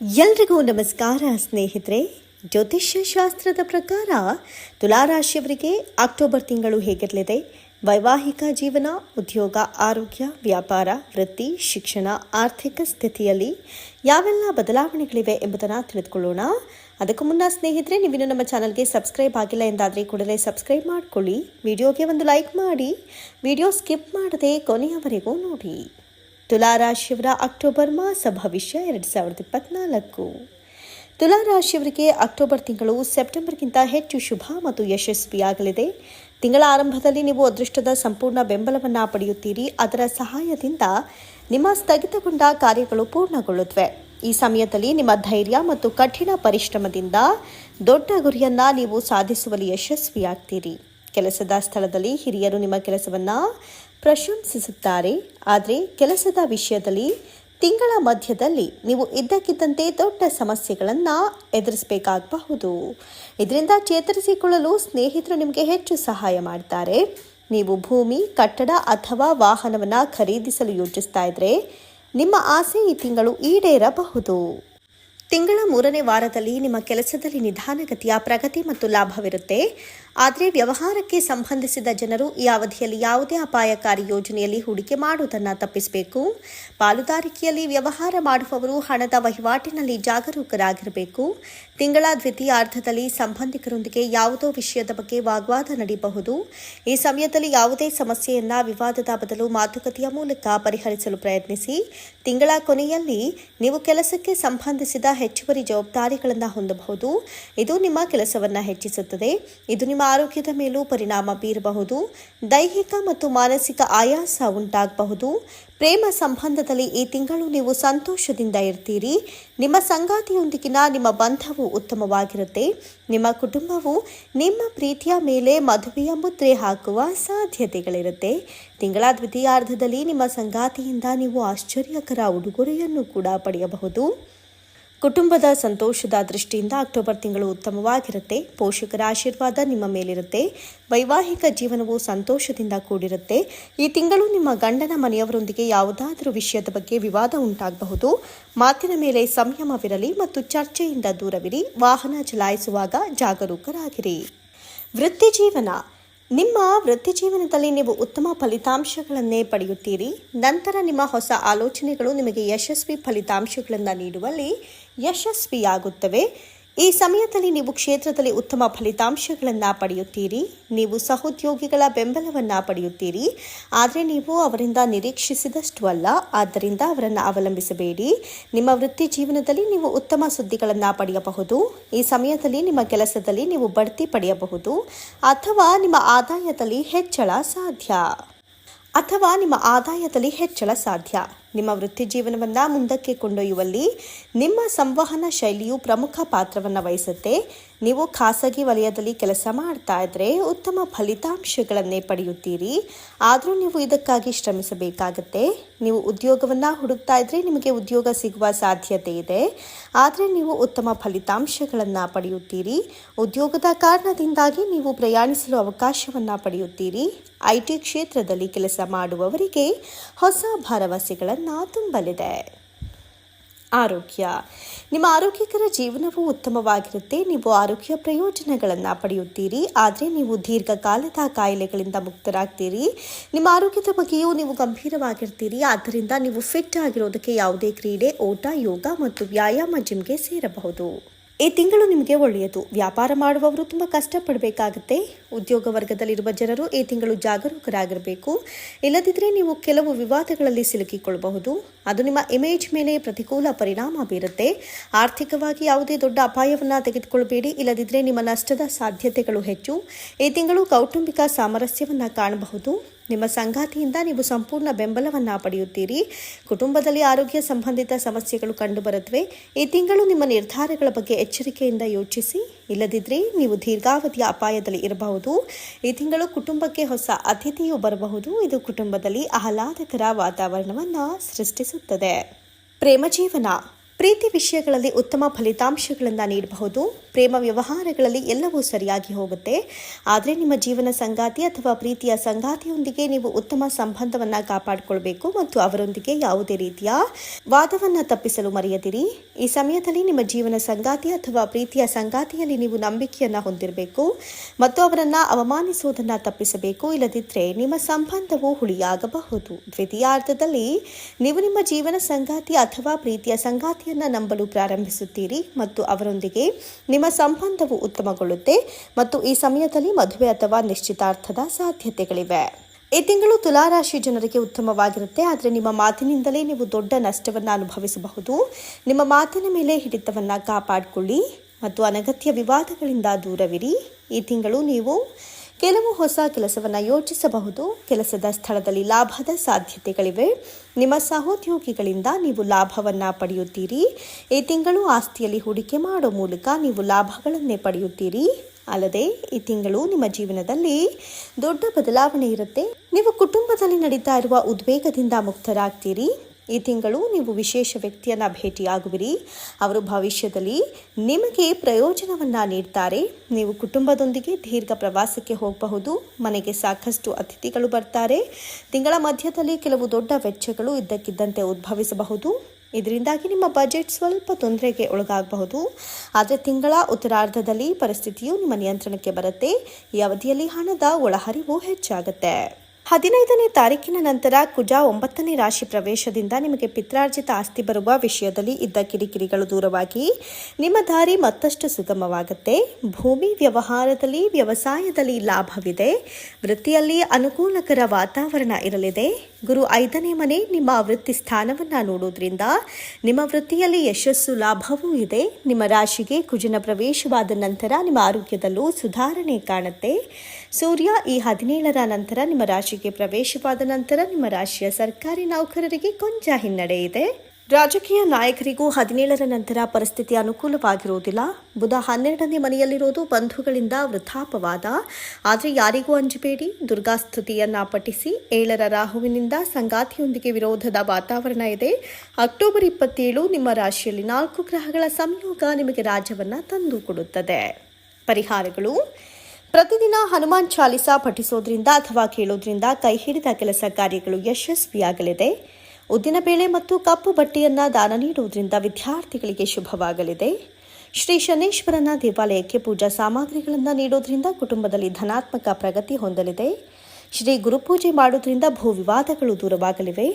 ಎಲ್ರಿಗೂ ನಮಸ್ಕಾರ ಸ್ನೇಹಿತರೆ ಜ್ಯೋತಿಷ್ಯ ಶಾಸ್ತ್ರದ ಪ್ರಕಾರ ತುಲಾರಾಶಿಯವರಿಗೆ ಅಕ್ಟೋಬರ್ ತಿಂಗಳು ಹೇಗಿರಲಿದೆ? ವೈವಾಹಿಕ ಜೀವನ, ಉದ್ಯೋಗ, ಆರೋಗ್ಯ, ವ್ಯಾಪಾರ, ವೃತ್ತಿ, ಶಿಕ್ಷಣ, ಆರ್ಥಿಕ ಸ್ಥಿತಿಯಲ್ಲಿ ಯಾವೆಲ್ಲ ಬದಲಾವಣೆಗಳಿವೆ ಎಂಬುದನ್ನು ತಿಳಿದುಕೊಳ್ಳೋಣ. ಅದಕ್ಕೂ ಮುನ್ನ ಸ್ನೇಹಿತರೆ, ನೀವಿನ್ನು ನಮ್ಮ ಚಾನಲ್ಗೆ ಸಬ್ಸ್ಕ್ರೈಬ್ ಆಗಿಲ್ಲ ಎಂದಾದರೆ ಕೂಡಲೇ ಸಬ್ಸ್ಕ್ರೈಬ್ ಮಾಡಿಕೊಳ್ಳಿ. ವಿಡಿಯೋಗೆ ಒಂದು ಲೈಕ್ ಮಾಡಿ. ವಿಡಿಯೋ ಸ್ಕಿಪ್ ಮಾಡದೆ ಕೊನೆಯವರೆಗೂ ನೋಡಿ. ತುಲಾರಾಶಿಯವರ ಅಕ್ಟೋಬರ್ ಮಾಸ ಭವಿಷ್ಯ ಎರಡು ಸಾವಿರದ ಇಪ್ಪತ್ನಾಲ್ಕು. ತುಲಾರಾಶಿಯವರಿಗೆ ಅಕ್ಟೋಬರ್ ತಿಂಗಳು ಸೆಪ್ಟೆಂಬರ್ಗಿಂತ ಹೆಚ್ಚು ಶುಭ ಮತ್ತು ಯಶಸ್ವಿಯಾಗಲಿದೆ. ತಿಂಗಳ ಆರಂಭದಲ್ಲಿ ನೀವು ಅದೃಷ್ಟದ ಸಂಪೂರ್ಣ ಬೆಂಬಲವನ್ನು ಪಡೆಯುತ್ತೀರಿ. ಅದರ ಸಹಾಯದಿಂದ ನಿಮ್ಮ ಸ್ಥಗಿತಗೊಂಡ ಕಾರ್ಯಗಳು ಪೂರ್ಣಗೊಳ್ಳುತ್ತವೆ. ಈ ಸಮಯದಲ್ಲಿ ನಿಮ್ಮ ಧೈರ್ಯ ಮತ್ತು ಕಠಿಣ ಪರಿಶ್ರಮದಿಂದ ದೊಡ್ಡ ಗುರಿಯನ್ನ ನೀವು ಸಾಧಿಸುವಲ್ಲಿ ಯಶಸ್ವಿಯಾಗ್ತೀರಿ. ಕೆಲಸದ ಸ್ಥಳದಲ್ಲಿ ಹಿರಿಯರು ನಿಮ್ಮ ಕೆಲಸವನ್ನ ಪ್ರಶಂಸಿಸುತ್ತಾರೆ. ಆದರೆ ಕೆಲಸದ ವಿಷಯದಲ್ಲಿ ತಿಂಗಳ ಮಧ್ಯದಲ್ಲಿ ನೀವು ಇದ್ದಕ್ಕಿದ್ದಂತೆ ದೊಡ್ಡ ಸಮಸ್ಯೆಗಳನ್ನು ಎದುರಿಸಬೇಕಾಗಬಹುದು. ಇದರಿಂದ ಚೇತರಿಸಿಕೊಳ್ಳಲು ಸ್ನೇಹಿತರು ನಿಮಗೆ ಹೆಚ್ಚು ಸಹಾಯ ಮಾಡ್ತಾರೆ. ನೀವು ಭೂಮಿ, ಕಟ್ಟಡ ಅಥವಾ ವಾಹನವನ್ನು ಖರೀದಿಸಲು ಯೋಚಿಸ್ತಾ ಇದ್ದರೆ ನಿಮ್ಮ ಆಸೆ ಈ ತಿಂಗಳು ಈಡೇರಬಹುದು. ತಿಂಗಳ ಮೂರನೇ ವಾರದಲ್ಲಿ ನಿಮ್ಮ ಕೆಲಸದಲ್ಲಿ ನಿಧಾನಗತಿಯ ಪ್ರಗತಿ ಮತ್ತು ಲಾಭವಿರುತ್ತೆ. ಆದರೆ ವ್ಯವಹಾರಕ್ಕೆ ಸಂಬಂಧಿಸಿದ ಜನರು ಈ ಅವಧಿಯಲ್ಲಿ ಯಾವುದೇ ಅಪಾಯಕಾರಿ ಯೋಜನೆಯಲ್ಲಿ ಹೂಡಿಕೆ ಮಾಡುವುದನ್ನು ತಪ್ಪಿಸಬೇಕು. ಪಾಲುದಾರಿಕೆಯಲ್ಲಿ ವ್ಯವಹಾರ ಮಾಡುವವರು ಹಣದ ವಹಿವಾಟಿನಲ್ಲಿ ಜಾಗರೂಕರಾಗಿರಬೇಕು. ತಿಂಗಳ ದ್ವಿತೀಯಾರ್ಧದಲ್ಲಿ ಸಂಬಂಧಿಕರೊಂದಿಗೆ ಯಾವುದೋ ವಿಷಯದ ಬಗ್ಗೆ ವಾಗ್ವಾದ ನಡೆಯಬಹುದು ಈ ಸಮಯದಲ್ಲಿ ಯಾವುದೇ ಸಮಸ್ಯೆಯನ್ನು ವಿವಾದದ ಬದಲು ಮಾತುಕತೆಯ ಮೂಲಕ ಪರಿಹರಿಸಲು ಪ್ರಯತ್ನಿಸಿ. ತಿಂಗಳ ಕೊನೆಯಲ್ಲಿ ನೀವು ಕೆಲಸಕ್ಕೆ ಸಂಬಂಧಿಸಿದ ಹೆಚ್ಚುವರಿ ಜವಾಬ್ದಾರಿಗಳನ್ನು ಹೊಂದಬಹುದು. ಇದು ನಿಮ್ಮ ಕೆಲಸವನ್ನು ಹೆಚ್ಚಿಸುತ್ತದೆ. ಇದು ನಿಮ್ಮ ಆರೋಗ್ಯದ ಮೇಲೂ ಪರಿಣಾಮ ಬೀರಬಹುದು. ದೈಹಿಕ ಮತ್ತು ಮಾನಸಿಕ ಆಯಾಸ ಉಂಟಾಗಬಹುದು. ಪ್ರೇಮ ಸಂಬಂಧದಲ್ಲಿ ಈ ತಿಂಗಳು ನೀವು ಸಂತೋಷದಿಂದ ಇರ್ತೀರಿ. ನಿಮ್ಮ ಸಂಗಾತಿಯೊಂದಿಗಿನ ನಿಮ್ಮ ಬಂಧವು ಉತ್ತಮವಾಗಿರುತ್ತೆ. ನಿಮ್ಮ ಕುಟುಂಬವು ನಿಮ್ಮ ಪ್ರೀತಿಯ ಮೇಲೆ ಮದುವೆಯ ಮುದ್ರೆ ಹಾಕುವ ಸಾಧ್ಯತೆಗಳಿರುತ್ತೆ. ತಿಂಗಳ ದ್ವಿತೀಯಾರ್ಧದಲ್ಲಿ ನಿಮ್ಮ ಸಂಗಾತಿಯಿಂದ ನೀವು ಆಶ್ಚರ್ಯಕರ ಉಡುಗೊರೆಯನ್ನು ಕೂಡ ಪಡೆಯಬಹುದು. ಕುಟುಂಬದ ಸಂತೋಷದ ದೃಷ್ಟಿಯಿಂದ ಅಕ್ಟೋಬರ್ ತಿಂಗಳು ಉತ್ತಮವಾಗಿರುತ್ತೆ. ಪೋಷಕರ ಆಶೀರ್ವಾದ ನಿಮ್ಮ ಮೇಲಿರುತ್ತೆ. ವೈವಾಹಿಕ ಜೀವನವು ಸಂತೋಷದಿಂದ ಕೂಡಿರುತ್ತೆ. ಈ ತಿಂಗಳು ನಿಮ್ಮ ಗಂಡನ ಮನೆಯವರೊಂದಿಗೆ ಯಾವುದಾದರೂ ವಿಷಯದ ಬಗ್ಗೆ ವಿವಾದ ಉಂಟಾಗಬಹುದು. ಮಾತಿನ ಮೇಲೆ ಸಂಯಮವಿರಲಿ ಮತ್ತು ಚರ್ಚೆಯಿಂದ ದೂರವಿರಿ. ವಾಹನ ಚಲಾಯಿಸುವಾಗ ಜಾಗರೂಕರಾಗಿರಿ. ವೃತ್ತಿ ಜೀವನ. ನಿಮ್ಮ ವೃತ್ತಿ ಜೀವನದಲ್ಲಿ ನೀವು ಉತ್ತಮ ಫಲಿತಾಂಶಗಳನ್ನೇ ಪಡೆಯುತ್ತೀರಿ. ನಂತರ ನಿಮ್ಮ ಹೊಸ ಆಲೋಚನೆಗಳು ನಿಮಗೆ ಯಶಸ್ವಿ ಫಲಿತಾಂಶಗಳನ್ನು ನೀಡುವಲ್ಲಿ ಯಶಸ್ವಿಯಾಗುತ್ತವೆ. ಈ ಸಮಯದಲ್ಲಿ ನೀವು ಕ್ಷೇತ್ರದಲ್ಲಿ ಉತ್ತಮ ಫಲಿತಾಂಶಗಳನ್ನು ಪಡೆಯುತ್ತೀರಿ. ನೀವು ಸಹೋದ್ಯೋಗಿಗಳ ಬೆಂಬಲವನ್ನು ಪಡೆಯುತ್ತೀರಿ. ಆದರೆ ನೀವು ಅವರಿಂದ ನಿರೀಕ್ಷಿಸಿದಷ್ಟು ಅಲ್ಲ. ಆದ್ದರಿಂದ ಅವರನ್ನು ಅವಲಂಬಿಸಬೇಡಿ. ನಿಮ್ಮ ವೃತ್ತಿ ಜೀವನದಲ್ಲಿ ನೀವು ಉತ್ತಮ ಸುದ್ದಿಗಳನ್ನು ಪಡೆಯಬಹುದು. ಈ ಸಮಯದಲ್ಲಿ ನಿಮ್ಮ ಕೆಲಸದಲ್ಲಿ ನೀವು ಬಡ್ತಿ ಪಡೆಯಬಹುದು. ಅಥವಾ ನಿಮ್ಮ ಆದಾಯದಲ್ಲಿ ಹೆಚ್ಚಳ ಸಾಧ್ಯ. ಅಥವಾ ನಿಮ್ಮ ಆದಾಯದಲ್ಲಿ ಹೆಚ್ಚಳ ಸಾಧ್ಯ. ನಿಮ್ಮ ವೃತ್ತಿ ಜೀವನವನ್ನು ಮುಂದಕ್ಕೆ ಕೊಂಡೊಯ್ಯುವಲ್ಲಿ ನಿಮ್ಮ ಸಂವಹನ ಶೈಲಿಯು ಪ್ರಮುಖ ಪಾತ್ರವನ್ನು ವಹಿಸುತ್ತೆ. ನೀವು ಖಾಸಗಿ ವಲಯದಲ್ಲಿ ಕೆಲಸ ಮಾಡ್ತಾ ಇದ್ರೆ ಉತ್ತಮ ಫಲಿತಾಂಶಗಳನ್ನೇ ಪಡೆಯುತ್ತೀರಿ. ಆದರೂ ನೀವು ಇದಕ್ಕಾಗಿ ಶ್ರಮಿಸಬೇಕಾಗತ್ತೆ. ನೀವು ಉದ್ಯೋಗವನ್ನು ಹುಡುಕ್ತಾ ಇದ್ರೆ ನಿಮಗೆ ಉದ್ಯೋಗ ಸಿಗುವ ಸಾಧ್ಯತೆ ಇದೆ. ಆದರೆ ನೀವು ಉತ್ತಮ ಫಲಿತಾಂಶಗಳನ್ನು ಪಡೆಯುತ್ತೀರಿ. ಉದ್ಯೋಗದ ಕಾರಣದಿಂದಾಗಿ ನೀವು ಪ್ರಯಾಣಿಸಲು ಅವಕಾಶವನ್ನು ಪಡೆಯುತ್ತೀರಿ. ಐ ಟಿ ಕ್ಷೇತ್ರದಲ್ಲಿ ಕೆಲಸ ಮಾಡುವವರಿಗೆ ಹೊಸ ಭರವಸೆಗಳನ್ನು ತುಂಬಲಿದೆ. ಆರೋಗ್ಯ. ನಿಮ್ಮ ಆರೋಗ್ಯಕರ ಜೀವನವು ಉತ್ತಮವಾಗಿರುತ್ತೆ. ನೀವು ಆರೋಗ್ಯ ಪ್ರಯೋಜನಗಳನ್ನು ಪಡೆಯುತ್ತೀರಿ. ಆದರೆ ನೀವು ದೀರ್ಘಕಾಲದ ಕಾಯಿಲೆಗಳಿಂದ ಮುಕ್ತರಾಗ್ತೀರಿ. ನಿಮ್ಮ ಆರೋಗ್ಯದ ಬಗ್ಗೆಯೂ ನೀವು ಗಂಭೀರವಾಗಿರ್ತೀರಿ. ಆದ್ದರಿಂದ ನೀವು ಫಿಟ್ ಆಗಿರೋದಕ್ಕೆ ಯಾವುದೇ ಕ್ರೀಡೆ, ಓಟ, ಯೋಗ ಮತ್ತು ವ್ಯಾಯಾಮ ಜಿಮ್ಗೆ ಸೇರಬಹುದು. ಈ ತಿಂಗಳು ನಿಮಗೆ ಒಳ್ಳೆಯದು. ವ್ಯಾಪಾರ ಮಾಡುವವರು ತುಂಬ ಕಷ್ಟಪಡಬೇಕಾಗುತ್ತೆ. ಉದ್ಯೋಗ ವರ್ಗದಲ್ಲಿರುವ ಜನರು ಈ ತಿಂಗಳು ಜಾಗರೂಕರಾಗಿರಬೇಕು. ಇಲ್ಲದಿದ್ದರೆ ನೀವು ಕೆಲವು ವಿವಾದಗಳಲ್ಲಿ ಸಿಲುಕಿಕೊಳ್ಳಬಹುದು ಅದು ನಿಮ್ಮ ಇಮೇಜ್ ಮೇಲೆ ಪ್ರತಿಕೂಲ ಪರಿಣಾಮ ಬೀರುತ್ತೆ. ಆರ್ಥಿಕವಾಗಿ ಯಾವುದೇ ದೊಡ್ಡ ಅಪಾಯವನ್ನು ತೆಗೆದುಕೊಳ್ಳಬೇಡಿ ಇಲ್ಲದಿದ್ದರೆ ನಿಮ್ಮ ನಷ್ಟದ ಸಾಧ್ಯತೆಗಳು ಹೆಚ್ಚು. ಈ ತಿಂಗಳು ಕೌಟುಂಬಿಕ ಸಾಮರಸ್ಯವನ್ನು ಕಾಣಬಹುದು. ನಿಮ್ಮ ಸಂಗಾತಿಯಿಂದ ನೀವು ಸಂಪೂರ್ಣ ಬೆಂಬಲವನ್ನು ಪಡೆಯುತ್ತೀರಿ. ಕುಟುಂಬದಲ್ಲಿ ಆರೋಗ್ಯ ಸಂಬಂಧಿತ ಸಮಸ್ಯೆಗಳು ಕಂಡುಬರುತ್ತವೆ. ಈ ತಿಂಗಳು ನಿಮ್ಮ ನಿರ್ಧಾರಗಳ ಬಗ್ಗೆ ಎಚ್ಚರಿಕೆಯಿಂದ ಯೋಚಿಸಿ. ಇಲ್ಲದಿದ್ದರೆ ನೀವು ದೀರ್ಘಾವಧಿಯ ಅಪಾಯದಲ್ಲಿ ಇರಬಹುದು. ಈ ತಿಂಗಳು ಕುಟುಂಬಕ್ಕೆ ಹೊಸ ಅತಿಥಿಯು ಬರಬಹುದು. ಇದು ಕುಟುಂಬದಲ್ಲಿ ಆಹ್ಲಾದಕರ ವಾತಾವರಣವನ್ನು ಸೃಷ್ಟಿಸುತ್ತದೆ. ಪ್ರೇಮ ಜೀವನ ಪ್ರೀತಿ ವಿಷಯಗಳಲ್ಲಿ ಉತ್ತಮ ಫಲಿತಾಂಶಗಳನ್ನು ನೀಡಬಹುದು. ಪ್ರೇಮ ವ್ಯವಹಾರಗಳಲ್ಲಿ ಎಲ್ಲವೂ ಸರಿಯಾಗಿ ಹೋಗುತ್ತೆ. ಆದರೆ ನಿಮ್ಮ ಜೀವನ ಸಂಗಾತಿ ಅಥವಾ ಪ್ರೀತಿಯ ಸಂಗಾತಿಯೊಂದಿಗೆ ನೀವು ಉತ್ತಮ ಸಂಬಂಧವನ್ನು ಕಾಪಾಡಿಕೊಳ್ಬೇಕು ಮತ್ತು ಅವರೊಂದಿಗೆ ಯಾವುದೇ ರೀತಿಯ ವಾದವನ್ನು ತಪ್ಪಿಸಲು ಮರೆಯದಿರಿ. ಈ ಸಮಯದಲ್ಲಿ ನಿಮ್ಮ ಜೀವನ ಸಂಗಾತಿ ಅಥವಾ ಪ್ರೀತಿಯ ಸಂಗಾತಿಯಲ್ಲಿ ನೀವು ನಂಬಿಕೆಯನ್ನು ಹೊಂದಿರಬೇಕು ಮತ್ತು ಅವರನ್ನು ಅವಮಾನಿಸುವುದನ್ನು ತಪ್ಪಿಸಬೇಕು. ಇಲ್ಲದಿದ್ದರೆ ನಿಮ್ಮ ಸಂಬಂಧವು ಹುಳಿಯಾಗಬಹುದು. ದ್ವಿತೀಯಾರ್ಧದಲ್ಲಿ ನೀವು ನಿಮ್ಮ ಜೀವನ ಸಂಗಾತಿ ಅಥವಾ ಪ್ರೀತಿಯ ಸಂಗಾತಿಯನ್ನು ನಂಬಲು ಪ್ರಾರಂಭಿಸುತ್ತೀರಿ ಮತ್ತು ಅವರೊಂದಿಗೆ ನಿಮ್ಮ ಸಂಬಂಧವು ಉತ್ತಮಗೊಳ್ಳುತ್ತೆ ಮತ್ತು ಈ ಸಮಯದಲ್ಲಿ ಮದುವೆ ಅಥವಾ ನಿಶ್ಚಿತಾರ್ಥದ ಸಾಧ್ಯತೆಗಳಿವೆ. ಈ ತಿಂಗಳು ತುಲಾರಾಶಿ ಜನರಿಗೆ ಉತ್ತಮವಾಗಿರುತ್ತೆ, ಆದರೆ ನಿಮ್ಮ ಮಾತಿನಿಂದಲೇ ನೀವು ದೊಡ್ಡ ನಷ್ಟವನ್ನು ಅನುಭವಿಸಬಹುದು. ನಿಮ್ಮ ಮಾತಿನ ಮೇಲೆ ಹಿಡಿತವನ್ನು ಕಾಪಾಡಿಕೊಳ್ಳಿ ಮತ್ತು ಅನಗತ್ಯ ವಿವಾದಗಳಿಂದ ದೂರವಿರಿ. ಈ ತಿಂಗಳು ನೀವು ಕೆಲವು ಹೊಸ ಕೆಲಸವನ್ನು ಯೋಚಿಸಬಹುದು. ಕೆಲಸದ ಸ್ಥಳದಲ್ಲಿ ಲಾಭದ ಸಾಧ್ಯತೆಗಳಿವೆ. ನಿಮ್ಮ ಸಹೋದ್ಯೋಗಿಗಳಿಂದ ನೀವು ಲಾಭವನ್ನು ಪಡೆಯುತ್ತೀರಿ. ಈ ತಿಂಗಳು ಆಸ್ತಿಯಲ್ಲಿ ಹೂಡಿಕೆ ಮಾಡೋ ಮೂಲಕ ನೀವು ಲಾಭಗಳನ್ನೇ ಪಡೆಯುತ್ತೀರಿ. ಅಲ್ಲದೆ, ಈ ತಿಂಗಳು ನಿಮ್ಮ ಜೀವನದಲ್ಲಿ ದೊಡ್ಡ ಬದಲಾವಣೆ ಇರುತ್ತೆ. ನೀವು ಕುಟುಂಬದಲ್ಲಿ ನಡೀತಾ ಇರುವ ಉದ್ವೇಗದಿಂದ ಮುಕ್ತರಾಗ್ತೀರಿ. ಈ ತಿಂಗಳು ನೀವು ವಿಶೇಷ ವ್ಯಕ್ತಿಯನ್ನು ಭೇಟಿಯಾಗುವಿರಿ. ಅವರು ಭವಿಷ್ಯದಲ್ಲಿ ನಿಮಗೆ ಪ್ರಯೋಜನವನ್ನು ನೀಡ್ತಾರೆ. ನೀವು ಕುಟುಂಬದೊಂದಿಗೆ ದೀರ್ಘ ಪ್ರವಾಸಕ್ಕೆ ಹೋಗಬಹುದು. ಮನೆಗೆ ಸಾಕಷ್ಟು ಅತಿಥಿಗಳು ಬರ್ತಾರೆ. ತಿಂಗಳ ಮಧ್ಯದಲ್ಲಿ ಕೆಲವು ದೊಡ್ಡ ವೆಚ್ಚಗಳು ಇದ್ದಕ್ಕಿದ್ದಂತೆ ಉದ್ಭವಿಸಬಹುದು. ಇದರಿಂದಾಗಿ ನಿಮ್ಮ ಬಜೆಟ್ ಸ್ವಲ್ಪ ತೊಂದರೆಗೆ ಒಳಗಾಗಬಹುದು. ಆದರೆ ತಿಂಗಳ ಉತ್ತರಾರ್ಧದಲ್ಲಿ ಪರಿಸ್ಥಿತಿಯು ನಿಮ್ಮ ನಿಯಂತ್ರಣಕ್ಕೆ ಬರುತ್ತೆ. ಈ ಅವಧಿಯಲ್ಲಿ ಹಣದ ಒಳಹರಿವು ಹೆಚ್ಚಾಗುತ್ತೆ. ಹದಿನೈದನೇ ತಾರೀಕಿನ ನಂತರ ಕುಜ ಒಂಬತ್ತನೇ ರಾಶಿ ಪ್ರವೇಶದಿಂದ ನಿಮಗೆ ಪಿತ್ರಾರ್ಜಿತ ಆಸ್ತಿ ಬರುವ ವಿಷಯದಲ್ಲಿ ಇದ್ದ ಕಿರಿಕಿರಿಗಳು ದೂರವಾಗಿ ನಿಮ್ಮ ದಾರಿ ಮತ್ತಷ್ಟು ಸುಗಮವಾಗುತ್ತೆ. ಭೂಮಿ ವ್ಯವಹಾರದಲ್ಲಿ, ವ್ಯವಸಾಯದಲ್ಲಿ ಲಾಭವಿದೆ. ವೃತ್ತಿಯಲ್ಲಿ ಅನುಕೂಲಕರ ವಾತಾವರಣ ಇರಲಿದೆ. ಗುರು ಐದನೇ ಮನೆ ನಿಮ್ಮ ವೃತ್ತಿ ಸ್ಥಾನವನ್ನು ನೋಡೋದ್ರಿಂದ ನಿಮ್ಮ ವೃತ್ತಿಯಲ್ಲಿ ಯಶಸ್ಸು, ಲಾಭವೂ ಇದೆ. ನಿಮ್ಮ ರಾಶಿಗೆ ಕುಜನ ಪ್ರವೇಶವಾದ ನಂತರ ನಿಮ್ಮ ಆರೋಗ್ಯದಲ್ಲೂ ಸುಧಾರಣೆ ಕಾಣುತ್ತೆ. ಸೂರ್ಯ ಈ ಹದಿನೇಳರ ನಂತರ ನಿಮ್ಮ ರಾಶಿಗೆ ಪ್ರವೇಶವಾದ ನಂತರ ನಿಮ್ಮ ರಾಶಿಯ ಸರ್ಕಾರಿ ನೌಕರರಿಗೆ ಕೊಂಚ ಹಿನ್ನಡೆ ಇದೆ. ರಾಜಕೀಯ ನಾಯಕರಿಗೂ ಹದಿನೇಳರ ನಂತರ ಪರಿಸ್ಥಿತಿ ಅನುಕೂಲವಾಗಿರುವುದಿಲ್ಲ. ಬುಧ ಹನ್ನೆರಡನೇ ಮನೆಯಲ್ಲಿರೋದು ಬಂಧುಗಳಿಂದ ವೃಥಾಪವಾದ. ಆದರೆ ಯಾರಿಗೂ ಅಂಜಬೇಡಿ. ದುರ್ಗಾಸ್ತುತಿಯನ್ನ ಪಠಿಸಿ ಏಳರ ರಾಹುವಿನಿಂದ ಸಂಗಾತಿಯೊಂದಿಗೆ ವಿರೋಧದ ವಾತಾವರಣ ಇದೆ. ಅಕ್ಟೋಬರ್ ಇಪ್ಪತ್ತೇಳು ನಿಮ್ಮ ರಾಶಿಯಲ್ಲಿ ನಾಲ್ಕು ಗ್ರಹಗಳ ಸಂಯೋಗ ನಿಮಗೆ ರಾಜ್ಯವನ್ನ ತಂದು ಕೊಡುತ್ತದೆ. ಪರಿಹಾರಗಳು. ಪ್ರತಿದಿನ ಹನುಮಾನ್ ಚಾಲಿಸಾ ಪಠಿಸೋದ್ರಿಂದ ಅಥವಾ ಕೇಳೋದ್ರಿಂದ ಕೈ ಹಿಡಿದ ಕೆಲಸ ಕಾರ್ಯಗಳು ಯಶಸ್ವಿಯಾಗಲಿದೆ. ಉದ್ದಿನಬೇಳೆ ಮತ್ತು ಕಪ್ಪು ಬಟ್ಟೆಯನ್ನ ದಾನ ನೀಡುವುದರಿಂದ ವಿದ್ಯಾರ್ಥಿಗಳಿಗೆ ಶುಭವಾಗಲಿದೆ. ಶ್ರೀ ಶನೇಶ್ವರನ ದೇವಾಲಯಕ್ಕೆ ಪೂಜಾ ಸಾಮಗ್ರಿಗಳನ್ನು ನೀಡೋದ್ರಿಂದ ಕುಟುಂಬದಲ್ಲಿ ಧನಾತ್ಮಕ ಪ್ರಗತಿ ಹೊಂದಲಿದೆ. ಶ್ರೀ ಗುರುಪೂಜೆ ಮಾಡೋದ್ರಿಂದ ಭೂ ವಿವಾದಗಳು ದೂರವಾಗಲಿವೆ.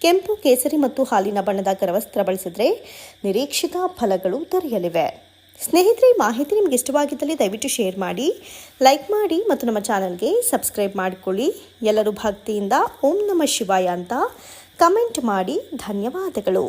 ಕೆಂಪು ಕೇಸರಿ ಮತ್ತು ಹಾಲಿನ ಬಣ್ಣದ ಕರವಸ್ತ್ರ ಬಳಸಿದರೆ ನಿರೀಕ್ಷಿತ ಫಲಗಳು ದೊರೆಯಲಿವೆ. ಸ್ನೇಹಿತರೆ, ಮಾಹಿತಿ ನಿಮ್ಗೆ ಇಷ್ಟವಾಗಿದ್ದಲ್ಲಿ ದಯವಿಟ್ಟು ಶೇರ್ ಮಾಡಿ, ಲೈಕ್ ಮಾಡಿ ಮತ್ತು ನಮ್ಮ ಚಾನಲ್ಗೆ ಸಬ್ಸ್ಕ್ರೈಬ್ ಮಾಡಿಕೊಳ್ಳಿ. ಎಲ್ಲರೂ ಭಕ್ತಿಯಿಂದ ಓಂ ನಮ ಶಿವಾಯ ಅಂತ ಕಮೆಂಟ್ ಮಾಡಿ. ಧನ್ಯವಾದಗಳು.